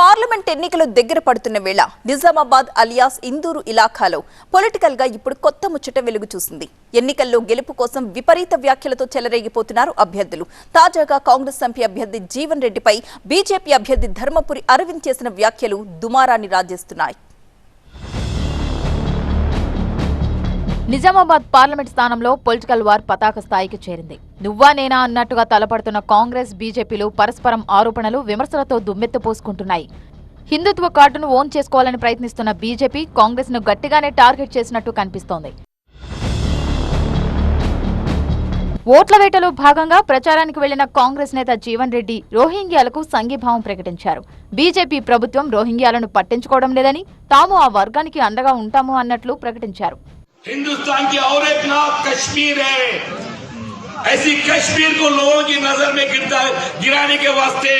Parliament ఎన్నికలు దగ్గర పడుతున్న వేళ నిజామాబాద్ అలియాస్ ఇందూరు ఇలాఖాలో పొలిటికల్గా ఇప్పుడు కొత్త ముచ్చట వెలుగు చూసింది. ఎన్నికల్లో గెలుపు కోసం విపరీత వ్యాఖ్యలతో చెలరేగిపోతున్నారు అభ్యర్థులు. తాజాగా కాంగ్రెస్ ఎంపీ అభ్యర్థి జీవన్ రెడ్డిపై బీజేపీ అభ్యర్థి ధర్మపురి అరవింద్ చేసిన వ్యాఖ్యలు దుమారాన్ని రాజేస్తున్నాయి. నిజామాబాద్ పార్లమెంట్ స్థానంలో పొలిటికల్ వార్ పతాక స్థాయికి చేరింది. నువ్వా నేనా అన్నట్టుగా తలపడుతున్న కాంగ్రెస్ బీజేపీలు పరస్పరం ఆరోపణలు విమర్శలతో దుమ్మెత్తు పోసుకుంటున్నాయి. హిందుత్వ కార్డును ఓన్ చేసుకోవాలని ప్రయత్నిస్తున్న బీజేపీ కాంగ్రెస్ను గట్టిగానే టార్గెట్ చేసినట్టు కనిపిస్తోంది. ఓట్ల వేటలో భాగంగా ప్రచారానికి వెళ్ళిన కాంగ్రెస్ నేత జీవన్ రెడ్డి రోహింగ్యాలకు సంఘీభావం ప్రకటించారు. బీజేపీ ప్రభుత్వం రోహింగ్యాలను పట్టించుకోవడం లేదని తాము ఆ వర్గానికి అండగా ఉంటాము అన్నట్లు ప్రకటించారు. हिंदुस्तान की और एक नाम कश्मीर है ऐसी कश्मीर को लोगों की नजर में गिरता गिराने के वास्ते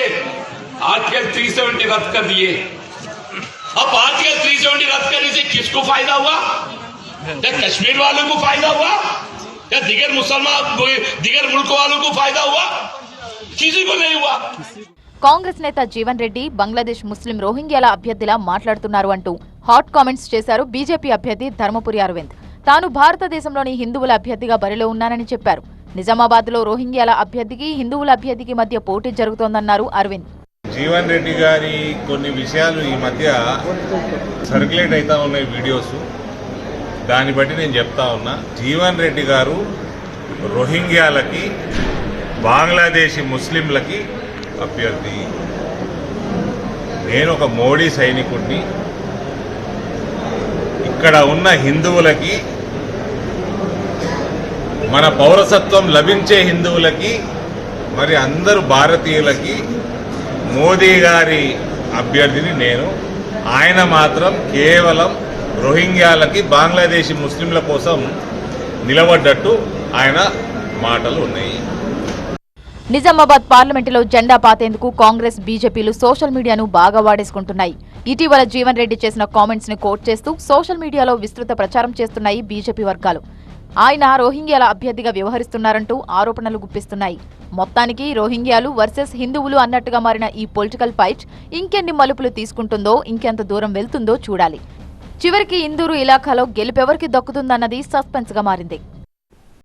आर्टिकल 370 रद्द कर दिए अब आर्टिकल 370 रद्द करने से किसको फायदा हुआ क्या कश्मीर वालों को फायदा हुआ या दिगर मुसलमान दिगर मुल्क वालों को फायदा हुआ किसी को नहीं हुआ కాంగ్రెస్ నేత జీవన్ రెడ్డి బంగ్లాదేశ్ ముస్లిం రోహింగ్యాల అభ్యర్థిలా మాట్లాడుతున్నారు అంటూ హాట్ కామెంట్స్ చేశారు బీజేపీ అభ్యర్థి ధర్మపురి అరవింద్ తాను భారతదేశంలోని హిందువుల అభ్యర్థిగా బరిలో ఉన్నానని చెప్పారు. నిజామాబాద్లో రోహింగ్యాల అభ్యర్థికి హిందువుల అభ్యర్థికి మధ్య పోటీ జరుగుతోందన్నారు అరవింద్. జీవన్ రెడ్డి గారి కొన్ని విషయాలు ఈ మధ్య సర్క్యులేట్ అవుతా ఉన్నాయి వీడియోస్. దాన్ని బట్టి నేను చెప్తా ఉన్నా. జీవన్ రెడ్డి గారు రోహింగ్యాలకి బంగ్లాదేశీ ముస్లింలకి అభ్యర్థి. నేను ఒక మోడీ సైనికుడిని ఇక్కడ ఉన్న హిందువులకి మన పౌరసత్వం లభించే హిందువులకి మరి అందరు భారతీయులకి మోదీ గారి అభ్యర్థిని నేను. ఆయన మాత్రం కేవలం రోహింగ్యాలకి బంగ్లాదేశీ ముస్లింల కోసం నిలబడ్డట్టు ఆయన మాటలు ఉన్నాయి. నిజామాబాద్ పార్లమెంటులో జెండా పాతేందుకు కాంగ్రెస్ బీజేపీలు సోషల్ మీడియాను బాగా వాడేసుకుంటున్నాయి. ఇటీవల జీవన్ రెడ్డి చేసిన కామెంట్స్ని కోట్ చేస్తూ సోషల్ మీడియాలో విస్తృత ప్రచారం చేస్తున్నాయి బీజేపీ వర్గాలు. ఆయన రోహింగ్యాల అభ్యర్థిగా వ్యవహరిస్తున్నారంటూ ఆరోపణలు గుప్పిస్తున్నాయి. మొత్తానికి రోహింగ్యాలు వర్సెస్ హిందువులు అన్నట్టుగా మారిన ఈ పొలిటికల్ ఫైట్ ఇంకెన్ని మలుపులు తీసుకుంటుందో ఇంకెంత దూరం వెళ్తుందో చూడాలి. చివరికి ఇందూరు ఇలాఖాలో గెలుపెవరికి దక్కుతుందన్నది సస్పెన్స్గా మారింది.